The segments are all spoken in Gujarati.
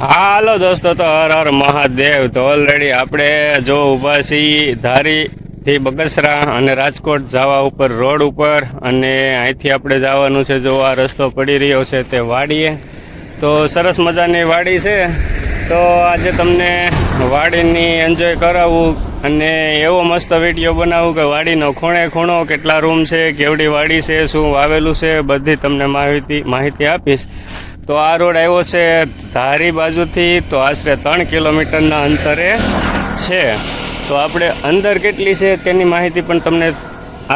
હાલો દોસ્તો, તો હર હર મહાદેવ. તો ઓલરેડી આપણે જો ઊભા છીએ ધારીથી બગસરા અને રાજકોટ જવા ઉપર, રોડ ઉપર, અને અહીંથી આપણે જવાનું છે જો આ રસ્તો પડી રહ્યો છે તે વાડીએ. તો સરસ મજાની વાડી છે. તો આજે તમને વાડીની એન્જોય કરાવવું અને એવો મસ્ત વીડિયો બનાવું કે વાડીનો ખૂણે ખૂણો કેટલા રૂમ છે, કેવડી વાડી છે, શું વાવેલું છે, બધી તમને માહિતી માહિતી આપીશ. તો આ રોડ આવ્યો છે ધારી બાજુથી, તો આશરે ત્રણ કિલોમીટરના અંતરે છે. તો આપણે અંદર કેટલી છે તેની માહિતી પણ તમને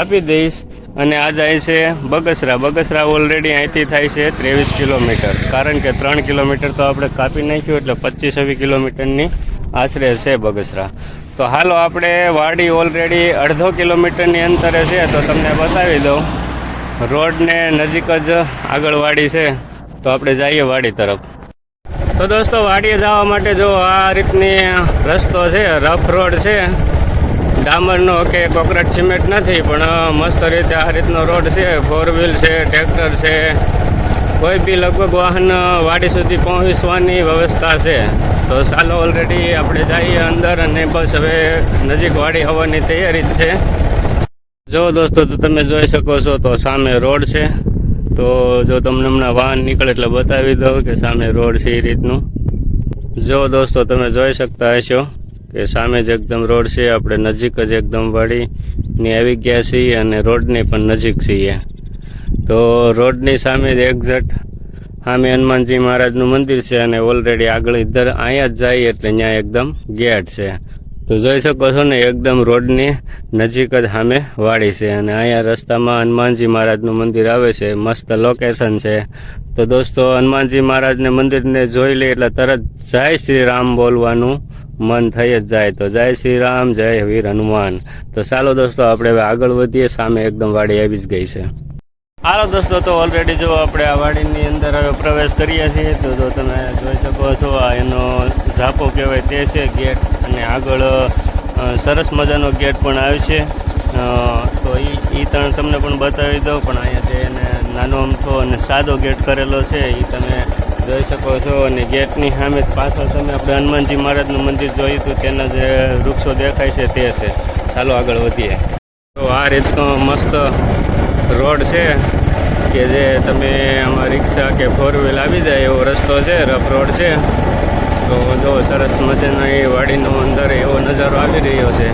આપી દઈશ. અને આ જાય છે બગસરા. બગસરા ઓલરેડી અહીંથી થાય છે ત્રેવીસ કિલોમીટર. કારણ કે ત્રણ કિલોમીટર તો આપણે કાપી નાખ્યું એટલે પચીસ છવ્વીસ કિલોમીટરની આશરે છે બગસરા. તો હાલો આપણે વાડી ઓલરેડી અડધો કિલોમીટરની અંતરે છે તો તમને બતાવી દઉં. રોડને નજીક જ આગળ વાડી છે. તો આપણે જઈએ વાડી તરફ. તો દોસ્તો, વાડીએ જવા માટે જો આ રીતની રસ્તો છે, રફ રોડ છે. ડામરનો કે કોકરેટ સિમેન્ટ નથી, પણ મસ્ત રીતે આ રીતનો રોડ છે. ફોર વ્હીલ છે ટ્રેક્ટર છે. કોઈ બી લગભગ વાહન વાડી સુધી પહોંચવાની વ્યવસ્થા છે. તો ચાલો ઓલરેડી આપણે જઈએ અંદર અને બસ હવે નજીક વાડી આવવાની તૈયારી છે. જો દોસ્તો, તો તમે જોઈ શકો છો, તો સામે રોડ છે. તો જો તમને હમણાં વાહન નીકળે એટલે બતાવી દઉં કે સામે રોડ છે એ રીતનું. જો દોસ્તો તમે જોઈ શકતા હશો કે સામે જ એકદમ રોડ છે, આપણે નજીક જ એકદમ વાડીની આવી ગયા છીએ અને રોડની પણ નજીક છીએ. તો રોડની સામે જ એક્ઝેક્ટ સામે હનુમાનજી મહારાજનું મંદિર છે અને ઓલરેડી આગળ ઇધર અહીંયા જ જાય એટલે ત્યાં એકદમ ગેટ છે. તો જોઈ શકો છો ને, એકદમ રોડની નજીક જ સામે વાડી છે અને અહીંયા રસ્તામાં હનુમાનજી મહારાજનું મંદિર આવે છે, મસ્ત લોકેશન છે. તો દોસ્તો, હનુમાનજી મહારાજને મંદિરને જોઈ લે એટલે તરત જય શ્રી રામ બોલવાનું મન થઈ જ જાય. તો જય શ્રી રામ, જય વીર હનુમાન. તો ચાલો દોસ્તો, આપણે હવે આગળ વધીએ. સામે એકદમ વાડી આવી જ ગઈ છે. હાલો દોસ્તો, તો ઓલરેડી જો આપણે આ વાડીની અંદર હવે પ્રવેશ કરીએ છીએ, તો તમે જોઈ શકો છો, આ એનો ઝાપો કહેવાય તે છે, ગેટ. અને આગળ સરસ મજાનો ગેટ પણ આવ્યો છે. તો એ એ ત્રણ તમને પણ બતાવી દઉં, પણ અહીંયા જે એને નાનો અમથો અને સાદો ગેટ કરેલો છે એ તમે જોઈ શકો છો. અને ગેટની સામે પાછળ તમે આપણે હનુમાનજી મહારાજનું મંદિર જોયું હતું, તેના જે વૃક્ષો દેખાય છે તે છે. ચાલો આગળ વધીએ. તો આ રીતનો મસ્ત રોડ છે, કે જે તમે આમાં રિક્ષા કે ફોર વ્હીલ આવી જાય એવો રસ્તો છે રફ રોડ છે. તો જો સરસ મજાનો એ વાડીનો અંદર એવો નજારો આવી રહ્યો છે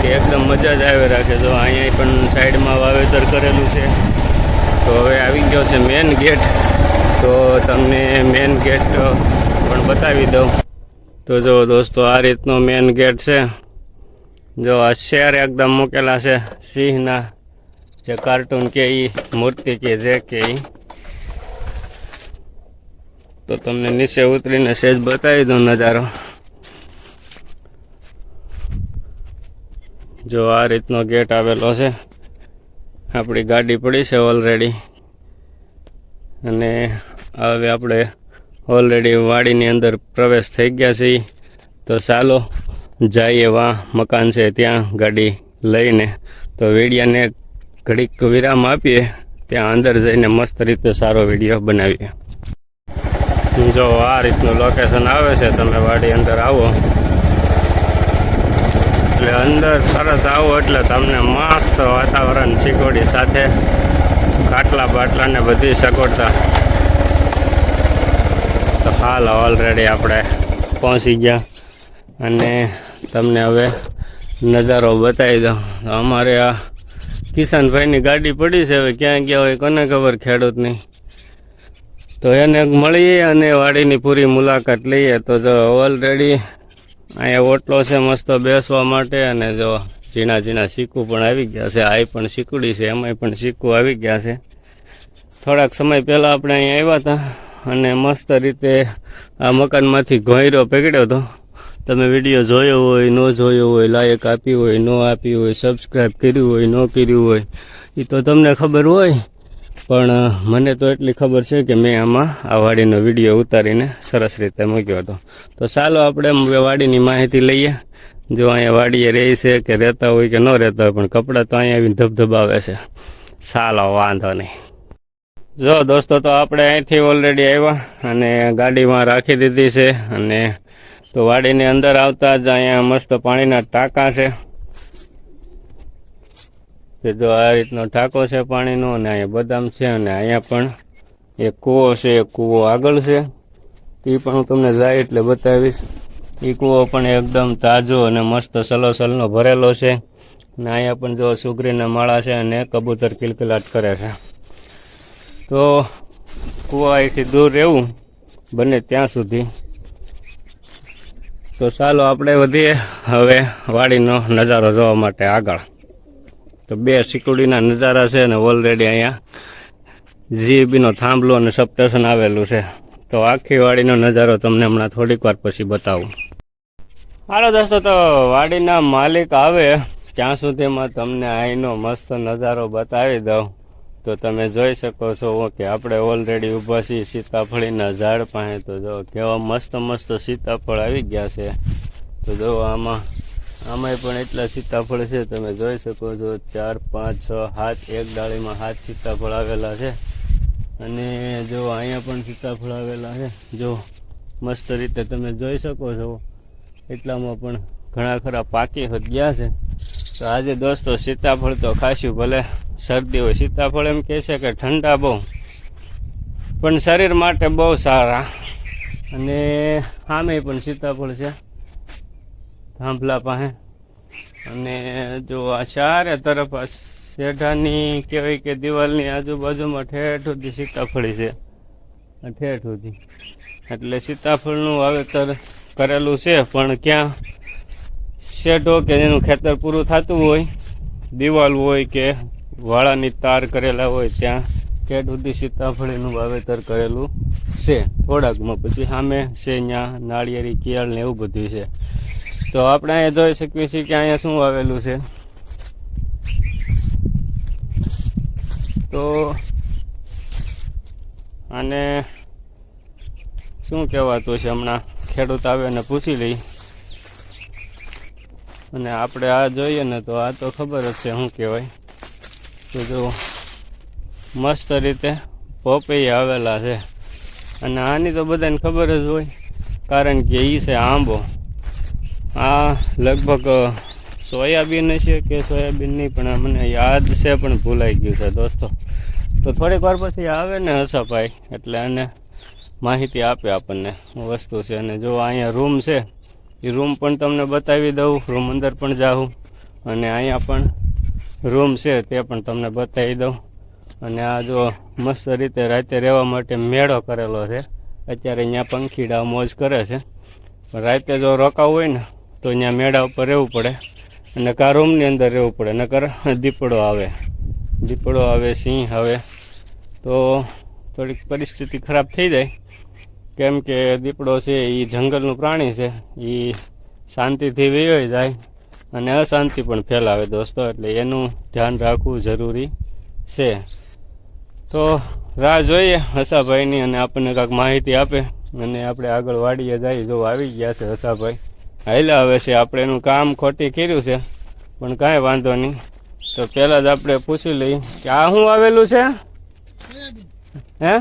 કે એકદમ મજા જ આવી રાખે. જો અહીંયા પણ સાઈડમાં વાવેતર કરેલું છે. તો હવે આવી ગયો છે મેન ગેટ તો તમને મેન ગેટ પણ બતાવી દઉં. તો જો દોસ્તો, આ રીતનો મેન ગેટ છે. જો આ શેર એકદમ મૂકેલા છે સિંહના. જે કાર્ટૂન કે એ મૂર્તિ કે જે કે ઈ. તો તમને નીચે ઉતરીને સેજ બતાવી દઉં નજારો. જો આ રીતનો ગેટ આવેલો છે, આપણી ગાડી પડી છે ઓલરેડી અને હવે આપણે ઓલરેડી વાડીની અંદર પ્રવેશ થઈ ગયા છીએ. તો ચાલો જઈએ વા મકાન છે ત્યાં ગાડી લઈને. તો વેડિયાને ઘડીક વિરામ આપીએ, ત્યાં અંદર જઈને મસ્ત રીતે સારો વીડિયો બનાવીએ. જો આ રીતનું લોકેશન આવે છે, તમે વાડી અંદર આવો. એટલે અંદર તરત આવો એટલે તમને મસ્ત વાતાવરણ ચીકોડી સાથે ખાટલા બાટલાને બધી સગવડતા. તો હાલ ઓલરેડી આપણે પહોંચી ગયા. અને તમને હવે નજારો બતાવી દો અમારે આ કિશનભાઈની ગાડી પડી છે, હવે ક્યાં ગયા હોય કોને ખબર, ખેડૂતની. તો એને મળીએ અને વાડીની પૂરી મુલાકાત લઈએ. તો જો ઓલરેડી અહીંયા ઓટલો છે, મસ્ત બેસવા માટે અને જો ઝીણા ઝીણા સિક્કું પણ આવી ગયા છે. આ પણ સિક્કુડી છે એમાંય પણ સિક્કું આવી ગયા છે. થોડાક સમય પહેલાં આપણે અહીંયા આવ્યા હતા અને મસ્ત રીતે આ મકાનમાંથી ઘોયરો પકડ્યો હતો. તમે વીડિયો જોયો હોય, ન જોયો હોય, લાયક આપી હોય, ન આપી હોય સબસ્ક્રાઈબ કર્યું હોય, ન કર્યું હોય એ તો તમને ખબર હોય પણ મને તો એટલી ખબર છે કે મેં આમાં આ વાડીનો વીડિયો ઉતારીને સરસ રીતે મૂક્યો હતો. તો ચાલો આપણે વાડીની માહિતી લઈએ. જો અહીંયા વાડીએ રહે છે કે રહેતા હોય કે ન રહેતા હોય, પણ કપડાં તો અહીંયા આવીને ધબધબાવે છે. ચાલો વાંધો નહીં. જો દોસ્તો, તો આપણે અહીંથી ઓલરેડી આવ્યા અને ગાડીમાં રાખી દીધી છે અને તો વાડીની અંદર આવતા જ અહીંયા મસ્ત પાણીના ટાંકા છે. કે જો આ રીતનો ટાંકો છે પાણીનો અને અહીંયા બદામ છે અને અહીંયા પણ એક કૂવો છે, એક કૂવો આગળ છે. તે પણ હું તમને જાય એટલે બતાવીશ. એ કૂવો પણ એકદમ તાજો અને મસ્ત સલોસલનો ભરેલો છે. અને અહીંયા પણ જો સુગરીના માળા છે અને કબૂતર કિલકિલાટ કરે છે. તો કૂવા અહીંથી દૂર રહેવું બને ત્યાં સુધી. તો ચાલો આપણે વધીએ હવે વાડીનો નજારો જોવા માટે આગળ. તો બે સિક્યુરિટીના નજારા છે અને ઓલરેડી અહીંયા જીબીનો થાંભલો અને સબસ્ટેશન આવેલું છે. તો આખી વાડીનો નજારો તમને હમણાં થોડીક વાર પછી બતાવું. હાલો દોસ્તો, તો વાડીના માલિક આવે. ત્યાં સુધીમાં તમને અહીંનો મસ્ત નજારો બતાવી દઉં. તો તમે જોઈ શકો છો કે આપણે ઓલરેડી ઊભા છીએ સીતાફળીના ઝાડ પાસે. તો જો કેવા મસ્ત મસ્ત સીતાફળ આવી ગયા છે. તો જો આમાં આમાંય પણ એટલા સીતાફળ છે, તમે જોઈ શકો છો, ચાર, પાંચ, છ, હાથ, એક ડાળીમાં હાથ સીતાફળ આવેલા છે. અને જો અહીંયા પણ સીતાફળ આવેલા છે, જો મસ્ત રીતે તમે જોઈ શકો છો, એટલામાં પણ ઘણા ખરા પાકી ગયા છે. તો આજે દોસ્તો સીતાફળ તો ખાસ્યું ભલે શરદી હોય. સીતાફળ એમ કહે છે કે ઠંડા બહુ, પણ શરીર માટે બહુ સારા. અને સામે પણ સીતાફળ છે. થાંભલા પાસે. અને જો આ ચારે તરફ આ શેઢાની કહેવાય કે દિવાલની આજુબાજુમાં ઠેઠ સુધી સીતાફળી છે. ઠેઠ સુધી. એટલે સીતાફળનું વાવેતર કરેલું છે, પણ ક્યાં શેઢો કે જેનું ખેતર પૂરું થતું હોય, દિવાલ હોય કે વાળાની તાર કરેલા હોય, ત્યાં ઠેઠ સુધી સીતાફળીનું વાવેતર કરેલું છે. થોડાકમાં પછી સામે છે અહીંયા નાળિયેરી કેળ ને એવું બધું છે. તો આપણે અહીંયા જોઈ શકીએ છીએ કે અહીંયા શું આવેલું છે. તો આને શું કહેવાતું છે હમણાં? ખેડૂત આવે અને પૂછી લઈ. અને આપણે આ જોઈએ ને તો આ તો ખબર જ છે શું કહેવાય. તો જો મસ્ત રીતે પોપૈયા આવેલા છે. અને આની તો બધાને ખબર જ હોય, કારણ કે એ છે આંબો. આ લગભગ સોયાબીન છે કે સોયાબીન નહીં, પણ મને યાદ છે, પણ ભૂલાઈ ગયું છે, દોસ્તો. તો થોડીક વાર પછી આવે ને હસાભાઈ એટલે એને માહિતી આપે આપણને વસ્તુ છે. અને જો અહીંયા રૂમ છે, એ રૂમ પણ તમને બતાવી દઉં, રૂમ અંદર પણ જાઉં, અને અહીંયા પણ રૂમ છે, તે પણ તમને બતાવી દઉં. અને આ જો મસ્ત રીતે રાતે રહેવા માટે મેળો કરેલો છે. અત્યારે અહીંયા પંખીડા મોજ કરે છે. રાતે જો રોકાવું હોય ને તો અહીંયા મેળા ઉપર રહેવું પડે. અને કા રૂમની અંદર રહેવું પડે, નકર દીપડો આવે. દીપડો આવે, સિંહ આવે. તો થોડીક પરિસ્થિતિ ખરાબ થઈ જાય. કેમ કે દીપડો છે એ જંગલનું પ્રાણી છે. એ શાંતિથી વયો જાય અને અશાંતિ પણ ફેલાવે દોસ્તો, એટલે એનું ધ્યાન રાખવું જરૂરી છે. તો રાહ જોઈએ હસાભાઈની અને આપણને કાંઈક માહિતી આપે. અને આપણે આગળ વાડીએ જઈએ જો આવી ગયા છે હસાભાઈ. હાલ્યા આવે છે આપણે એનું કામ ખોટી કર્યું છે પણ કાંઈ વાંધો નહીં. તો પહેલાં જ આપણે પૂછી લઈએ કે આ શું આવેલું છે? હે?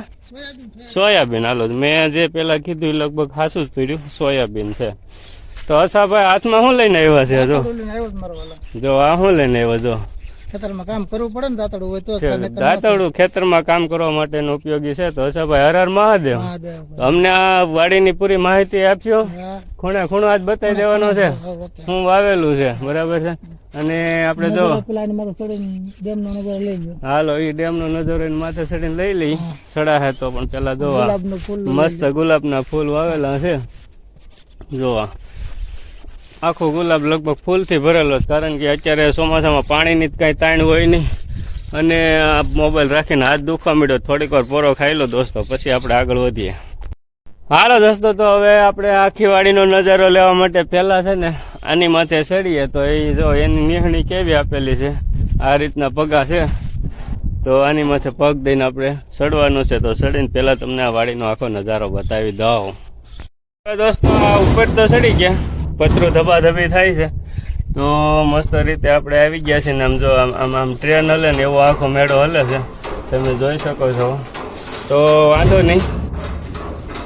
સોયાબીન. હાલો મેં જે પેલા કીધું એ લગભગ હાસું જ પીડ્યું સોયાબીન છે. તો અસાભાઈ હાથમાં શું લઈને આવ્યા છે જો. જો આ શું લઈને આવ્યો જો? ખેતરમાં કામ કરવું પડે ને દાતડું હોય તો દાંતરડું ખેતરમાં કામ કરવા માટેનું ઉપયોગી છે. તો હસાભાઈ હર હર મહાદેવ. અમને આ વાડીની પૂરી માહિતી આપશો? ખૂણે ખૂણો આજ બતાવી દેવાનો છે. હું વાવેલું છે બરાબર છે? અને આપણે જો નજરો નજારો હાલો એ ડેમનો નજર એને માથે ચડીને લઈ લઈ. ચડાહે તો પણ પેલા જોવા. મસ્ત ગુલાબના ફૂલ વાવેલા છે. જોવા. આખું ગુલાબ લગભગ ફૂલથી ભરેલો છે, કારણ કે અત્યારે ચોમાસામાં પાણીની જ કાંઈ તાણ હોય નહીં. અને આ મોબાઈલ રાખીને હાથ દુખવા મળ્યો થોડીક વાર પોરો ખાઈ લો દોસ્તો, પછી આપણે આગળ વધીએ. હાલો દોસ્તો, તો હવે આપણે આખી વાડીનો નજારો લેવા માટે પહેલાં છે ને, આની માથે ચડીએ, તો એ જો એની નિહણી કેવી આપેલી છે, આ રીતના પગા છે. તો આની માથે પગ દઈને આપણે ચડવાનું છે, તો ચડીને પહેલાં તમને આ વાડીનો આખો નજારો બતાવી દઉં. દોસ્તો, આ ઉપર તો ચડી ગયા. પતરું ધબાધબી થાય છે. તો મસ્ત રીતે આપણે આવી ગયા છીએ ને આમ જો આમ આમ ટ્રેન હલે ને એવો આખો મેળો હલે છે. તમે જોઈ શકો છો. તો વાંધો નહીં.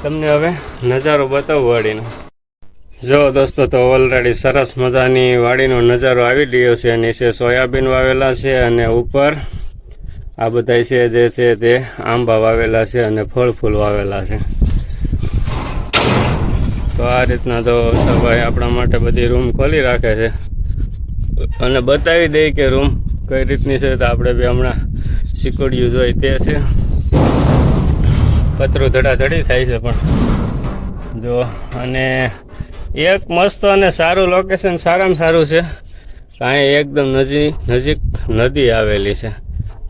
તમને હવે નજારો બતાવું વાડીનો. જો દોસ્તો, તો ઓલરેડી સરસ મજાની વાડીનો નજારો આવી રહ્યો છે. નીચે સોયાબીન વાવેલા છે અને ઉપર આ બધા છે જે છે તે આંબા વાવેલા છે અને ફળ ફૂલ વાવેલા છે. તો આ રીતના તો સભાઈ આપણા માટે બધી રૂમ ખોલી રાખે છે. અને બતાવી દઈએ કે રૂમ કઈ રીતની છે તો આપણે બી હમણાં સિકોડિયું જોઈ તે છે. પતરું ધડાધડી થાય છે પણ. જો, અને એક મસ્ત અને સારું લોકેશન સારામાં સારું છે. કાંઈ એકદમ નજીક નજીક નદી આવેલી છે.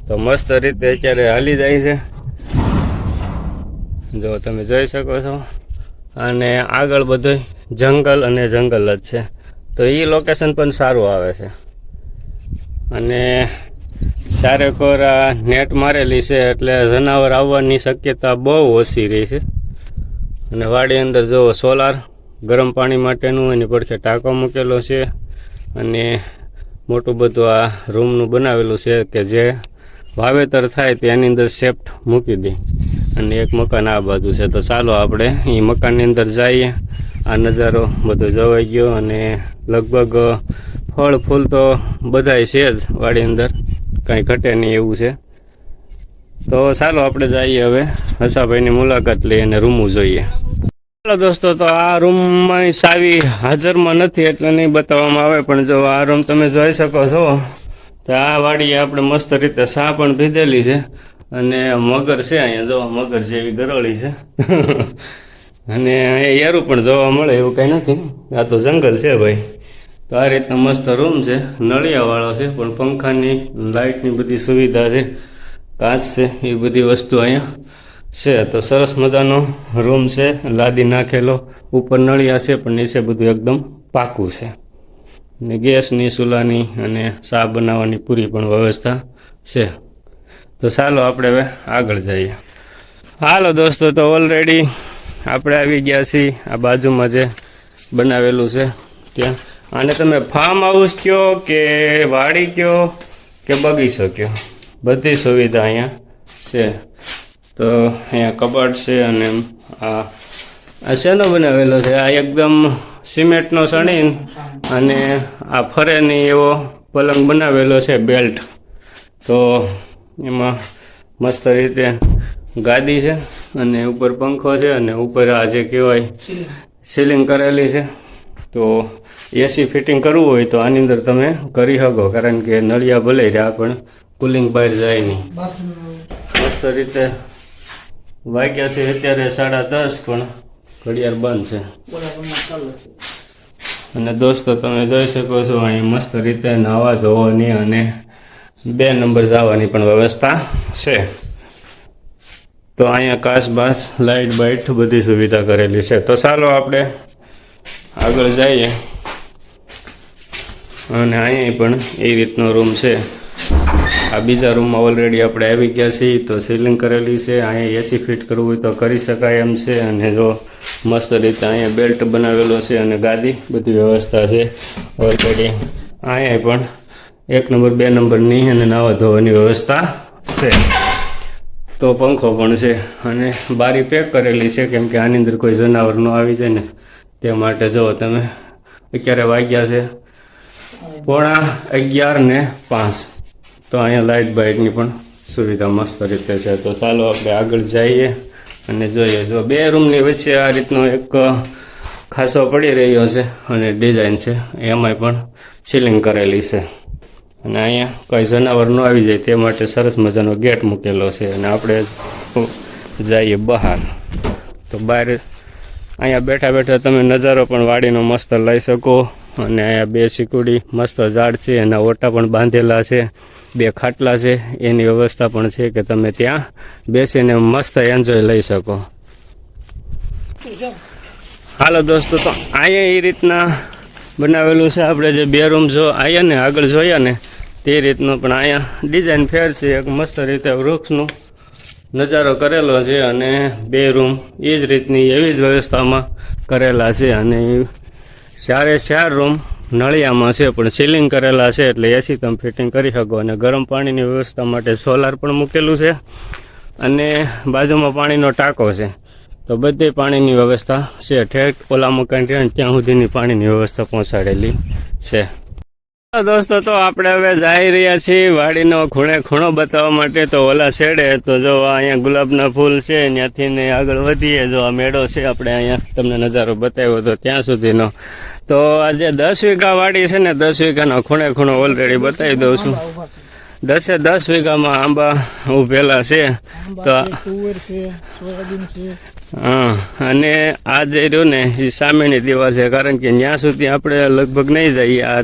તો મસ્ત રીતે અત્યારે હાલી જાય છે. જો, તમે જોઈ શકો છો. અને આગળ બધું જંગલ અને જંગલ જ છે. તો એ લોકેશન પણ સારું આવે છે. અને સારેકોરા નેટ મારેલી છે એટલે જનાવર આવવાની શક્યતા બહુ ઓછી રહી છે. અને વાડી અંદર જુઓ સોલાર ગરમ પાણી માટેનું એની પડખે ટાંકો મૂકેલો છે. અને મોટું બધું આ રૂમનું બનાવેલું છે કે જે વાવેતર થાય તેની અંદર સેફ્ટ મૂકી દે. અને એક મકાન આ બાજુ છે. તો ચાલો આપણે એ મકાનની અંદર જઈએ. આ નજારો બધો જોવાઈ ગયો અને લગભગ ફળ ફૂલ તો બધાય છે જ વાડી અંદર. કાંઈ ઘટે નહીં એવું છે. તો ચાલો આપણે જઈએ હવે હસાભાઈની મુલાકાત લઈએ અને રૂમું જોઈએ. ચાલો દોસ્તો, તો આ રૂમમાં સાવી હાજરમાં નથી એટલે નહીં બતાવવામાં આવે, પણ જો આ રૂમ તમે જોઈ શકો છો, તો આ વાડીએ આપણે મસ્ત રીતે સા પણ ભીધેલી છે. અને મગર છે અહીંયા જોવા મગર જેવી ગરોળી છે. અને અહીંયા યારું પણ જોવા મળે એવું કંઈ નથી. આ તો જંગલ છે ભાઈ. તો આ રીતના મસ્ત રૂમ છે. નળિયાવાળો છે, પણ પંખાની લાઇટની બધી સુવિધા છે. કાચ છે, એ બધી વસ્તુ અહીંયા છે. તો સરસ મજાનો રૂમ છે, લાદી નાખેલો. ઉપર નળિયા છે, પણ નીચે બધું એકદમ પાકું છે. ને ગેસની, ચૂલાની અને ચા બનાવવાની પૂરી પણ વ્યવસ્થા છે. તો ચાલો આપણે હવે આગળ જઈએ. હાલો દોસ્તો, તો ઓલરેડી આપણે આવી ગયા છીએ. આ બાજુમાં જે બનાવેલું છે, ત્યાં. આને તમે ફાર્મ હાઉસ કયો કે વાડી કયો કે બગીચો કયો? બધી સુવિધા અહીંયા છે. તો અહીંયા કબાટ છે અને આ આ શેનો બનાવેલો છે? આ એકદમ સિમેન્ટનો સણીન અને આ ફરેની એવો પલંગ બનાવેલો છે બેલ્ટ તો એમાં મસ્ત રીતે ગાદી છે અને ઉપર પંખો છે અને ઉપર આ જે કહેવાય સીલિંગ કરેલી છે. તો એસી ફિટિંગ કરવું હોય તો આની અંદર તમે કરી શકો, કારણ કે નળિયા ભલે રહ્યા પણ કુલિંગ બહાર જાય નહીં. મસ્ત રીતે વાગ્યા છે અત્યારે સાડા દસ પણ ઘડિયાળ બંધ છે. અને દોસ્તો, તમે જોઈ શકો છો, અહીં મસ્ત રીતે નાવા ધોવાની અને બે નંબર જવાની પણ વ્યવસ્થા છે. તો અહીંયા કાચ બાસ લાઇટ બાઇટ બધી સુવિધા કરેલી છે. તો ચાલો આપણે આગળ જઈએ. અને અહીંયા પણ એ રીતનો રૂમ છે. આ બીજા રૂમમાં ઓલરેડી આપણે આવી ગયા છીએ, તો સીલિંગ કરેલી છે. અહીંયા એસી ફિટ કરવું હોય તો કરી શકાય એમ છે. અને જો મસ્ત રીતે અહીંયા બેલ્ટ બનાવેલો છે અને ગાદી, બધી વ્યવસ્થા છે ઓલરેડી અહીંયા પણ એક નંબર, બે નંબરની અને નાવા ધોવાની વ્યવસ્થા છે. તો પંખો પણ છે અને બારી પેક કરેલી છે, કેમ કે આની અંદર કોઈ જનાવર આવી જાય ને તે માટે જુઓ તમે અત્યારે વાગ્યા છે પોણા અગિયાર ને પાંચ. તો અહીંયા લાઇટ બાઇટની પણ સુવિધા મસ્ત રીતે છે. તો ચાલો આપણે આગળ જઈએ અને જોઈએ. જો બે રૂમની વચ્ચે આ રીતનો એક ખાસો પડી રહ્યો છે અને ડિઝાઇન છે. એમાંય પણ સીલિંગ કરેલી છે. અને અહીંયા કોઈ જનાવર ન આવી જાય તે માટે સરસ મજાનો ગેટ મૂકેલો છે અને આપણે જઈએ બહાર. તો બહાર અહીંયા બેઠા બેઠા તમે નજારો પણ વાડીનો મસ્ત લઈ શકો. અને અહીંયા બે સિકુડી મસ્ત ઝાડ છે, એના ઓટા પણ બાંધેલા છે, બે ખાટલા છે. એની વ્યવસ્થા પણ છે કે તમે ત્યાં બેસીને મસ્ત એન્જોય લઈ શકો. હાલો દોસ્તો, તો અહીંયા એ રીતના બનાવેલું છે. આપણે જે બે રૂમ જો આવ્યા ને, આગળ જોયા ને, તે રીતનું પણ અહીંયા ડિઝાઇન ફેર છે, એક મસ્ત રીતે વૃક્ષનું નજારો કરેલો છે અને બે રૂમ. એ જ રીતની એવી જ વ્યવસ્થામાં કરેલા છે અને ચારે ચાર રૂમ નળિયામાં છે, પણ સીલિંગ કરેલા છે, એટલે એસી તમે ફિટિંગ કરી શકો. અને ગરમ પાણીની વ્યવસ્થા માટે સોલાર પણ મૂકેલું છે અને બાજુમાં પાણીનો ટાંકો છે. તો બધે પાણીની વ્યવસ્થા છે. ઠેક ઓલા અને ત્યાં સુધીની પાણીની વ્યવસ્થા પહોંચાડેલી છે. દોસ્તો, તો આપણે હવે જઈ રહ્યા છીએ વાડીનો ખૂણે ખૂણો બતાવવા માટે. તો ઓલા શેડે તો જો અહીંયા ગુલાબના ફૂલ છે, ત્યાંથી ને આગળ વધીએ. જો આ મેળો છે, આપણે અહીંયા તમને નજારો બતાવ્યો તો ત્યાં સુધીનો. તો આજે દસ વીઘા વાડી છે ને, દસ વીઘાનો ખૂણે ખૂણો ઓલરેડી બતાવી દઉં છે. દસે દસ વીઘામાં આંબા ઉભેલા છે. તો હા અને આ જે રહ્યું ને એ સામેની દિવાલ છે કારણ કે ત્યાં સુધી આપણે લગભગ નહીં જઈએ. આ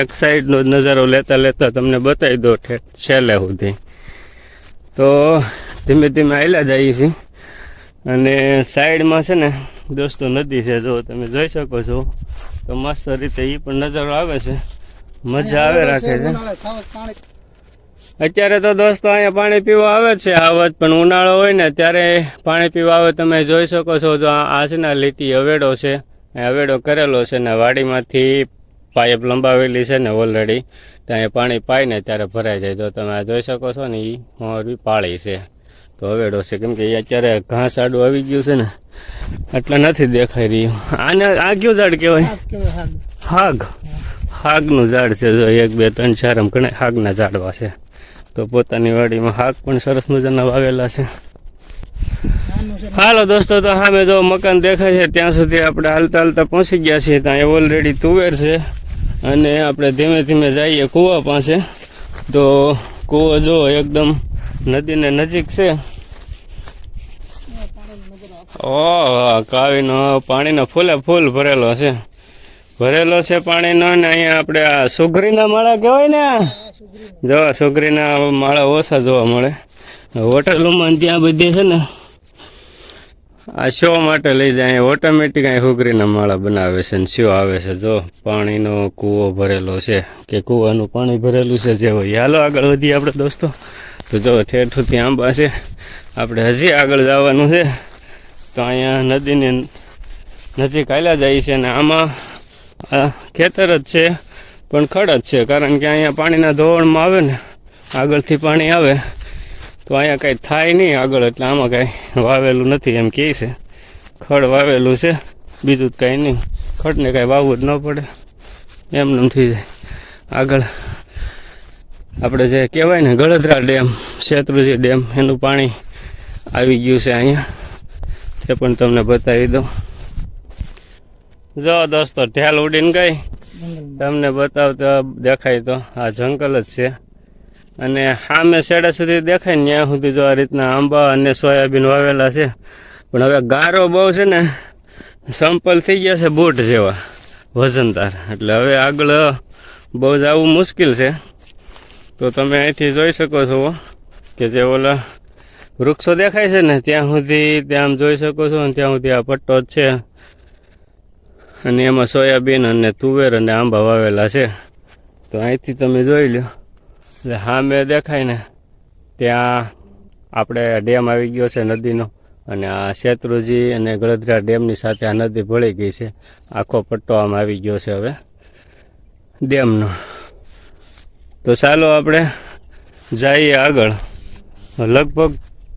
એક સાઈડનો નજારો લેતા લેતા તમને બતાવી દો છેલ્લે સુધી. તો ધીમે ધીમે આવેલા જઈએ છીએ. અને સાઈડમાં છે ને દોસ્તો નદી છે જો તમે જોઈ શકો છો તો મસ્ત રીતે એ પણ નજારો આવે છે. મજા આવે રાખે છે અત્યારે તો દોસ્તો અહીંયા પાણી પીવા આવે જ છે આવત પણ ઉનાળો હોય ને ત્યારે પાણી પીવા આવે તમે જોઈ શકો છો તો આ છે ને લીટી અવેડો છે અવેડો કરેલો છે ને વાડીમાંથી પાઇપ લંબાવેલી છે ને ઓલરેડી. ત્યાં પાણી પાય ને ત્યારે ભરાઈ જાય. તો તમે આ જોઈ શકો છો ને એ મોરબી પાળી છે. તો હવેડો છે કેમ કે એ અત્યારે ઘાસ આડું આવી ગયું છે ને એટલે નથી દેખાઈ રહ્યું. આને આ કયું ઝાડ કહેવાય. હાગ હાગનું ઝાડ છે જો એક બે ત્રણ ચાર એમ ઘણા હાગના ઝાડવા છે. તો પોતાની વાડીમાં હાક પણ સરસ મજાના વાવેલા છે. હાલો દોસ્તો, તો સામે જો મકાન દેખાય છે, ત્યાં સુધી આપણે હાલતા હાલતા પહોંચી ગયા છીએ. ત્યાં ઓલરેડી તુવેર છે અને આપણે ધીમે ધીમે જઈએ કૂવા પાસે. તો કૂવો જો એકદમ નદીને નજીક છે. ઓહ કાવીનો પાણીનો ફૂલે ફૂલ ભરેલો છે. ભરેલો છે પાણીનો ને અહીંયા આપણે આ સુઘરીના માળા કહેવાય ને. જો છોકરીના માળા ઓછા જોવા મળે. હોટલોમાં ત્યાં બધી છે ને, આ શો માટે લઈ જાય ઓટોમેટિક અહીં સુગરીના માળા બનાવે છે ને શો આવે છે. જો પાણીનો કૂવો ભરેલો છે કે કૂવાનું પાણી ભરેલું છે જે હોય. હાલો આગળ વધીએ આપણે દોસ્તો. તો જો ઠેઠ ત્યાં આંબા છે. આપણે હજી આગળ જવાનું છે. તો અહીંયા નદીની નજીક આવેલા જાય છે અને આમાં ખેતર જ છે. પણ ખડ જ છે, કારણ કે અહીંયા પાણીના ધોવણમાં આવે ને, આગળથી પાણી આવે, તો અહીંયા કાંઈ થાય નહીં આગળ, એટલે આમાં કાંઈ વાવેલું નથી એમ કહે છે. ખડ વાવેલું છે, બીજું જ કાંઈ નહીં. ખડને કાંઈ વાવવું જ ન પડે. એમ થઈ જાય. આગળ આપણે જે કહેવાય ને ગળદરા ડેમ, શેત્રુજી ડેમ, એનું પાણી આવી ગયું છે અહીંયા. તે પણ તમને બતાવી દઉં. જો દોસ્તો, ઢેલ ઉડીને ગઈ. તમને બતાવતા દેખાય તો આ જંગલ જ છે. અને સામે શેડા સુધી દેખાય ને ત્યાં સુધી જો આ રીતના આંબા અને સોયાબીન વાવેલા છે. પણ હવે ગારો બહુ છે ને, સંપલ થઈ ગયા છે બૂટ જેવા, વજનદાર. એટલે હવે આગળ બહુ જ આવું મુશ્કેલ છે. તો તમે અહીંથી જોઈ શકો છો કે જે ઓલા વૃક્ષો દેખાય છે ને, ત્યાં સુધી ત્યાં જોઈ શકો છો ને, ત્યાં સુધી આ પટ્ટો જ છે. અને એમાં સોયાબીન અને તુવેર અને આંબા વાવેલા છે. તો અહીંથી તમે જોઈ લો એટલે સામે દેખાય ને ત્યાં આપણે ડેમ આવી ગયો છે નદીનો અને આ શેત્રુજી અને ગળદરા ડેમની સાથે આ નદી ભળી ગઈ છે. આખો પટ્ટો આમ આવી ગયો છે હવે ડેમનો. તો ચાલો આપણે જઈએ આગળ. લગભગ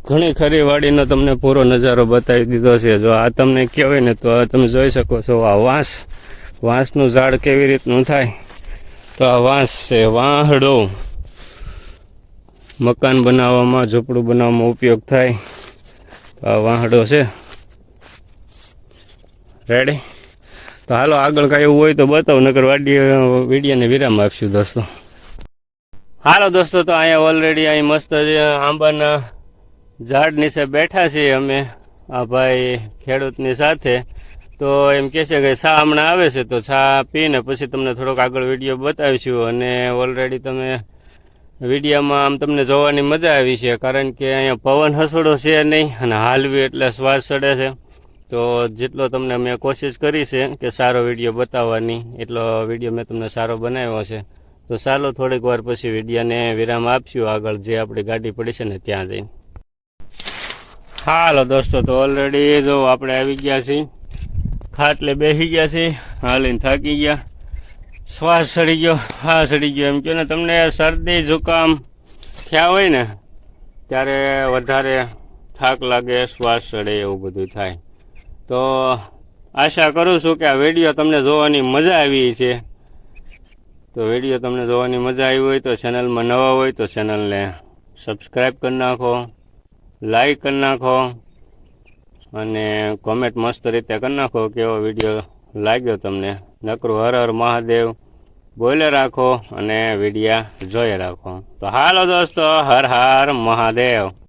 ઘણી ખરી વાડીનો તમને પૂરો નજારો બતાવી દીધો છે. જો આ તમને કહેવાય ને, તો આ તમે જોઈ શકો છો, આ વાંસ, વાંસનું ઝાડ કેવી રીતનું થાય? તો આ વાંસ છે, વાંહડો. મકાન બનાવવામાં, ઝૂંપડું બનાવવામાં ઉપયોગ થાય. તો આ વાંહડો છે. રેડી તો હાલો, આગળ કાંઈ એવું હોય તો બતાવો નગર વાડી વિડીયોને વિરામ આપશું દોસ્તો. હાલો દોસ્તો, તો અહીંયા ઓલરેડી અહીં મસ્ત આંબાના ઝાડ નીચે બેઠા છીએ અમે, આ ભાઈ ખેડૂતની સાથે. તો એમ કહે છે કે છા હમણાં આવે છે, તો છા પીને પછી તમને થોડોક આગળ વીડિયો બતાવીશું. અને ઓલરેડી તમે વિડીયામાં આમ તમને જોવાની મજા આવી છે, કારણ કે અહીંયા પવન હસોડો છે નહીં, અને હાલવી એટલે શ્વાસ ચડે છે. તો જેટલો તમને મેં કોશિશ કરી છે કે સારો વીડિયો બતાવવાની, એટલો વીડિયો મેં તમને સારો બનાવ્યો છે. તો ચાલો થોડીક વાર પછી વિડીયાને વિરામ આપશું આગળ, જે આપણી ગાડી પડી છે ને ત્યાં જઈને. હાલો દોસ્તો, તો ઓલરેડી જો આપણે આવી ગયા છીએ, ખાટલે બેસી ગયા છીએ, હાલીને થાકી ગયા, શ્વાસ સડી ગયો, હા સડી ગયો. એમ કહો ને, તમને શરદી, જુકામ થયા હોય ને, ત્યારે વધારે થાક લાગે, શ્વાસ ચડે એવું બધું થાય. તો આશા કરું છું કે આ વીડિયો તમને જોવાની મજા આવી છે. તો વીડિયો તમને જોવાની મજા આવી હોય તો ચેનલમાં નવા હોય તો ચેનલને સબસ્ક્રાઈબ કરી નાખો. લાઈક કરી નાખો અને કોમેન્ટ મસ્ત રીતે કરી નાખો કેવો વીડિયો લાગ્યો તમને. નકરું હર હર મહાદેવ. બોલે રાખો અને વિડીયા જોઈ રાખો. તો હાલો દોસ્તો, હર હર મહાદેવ.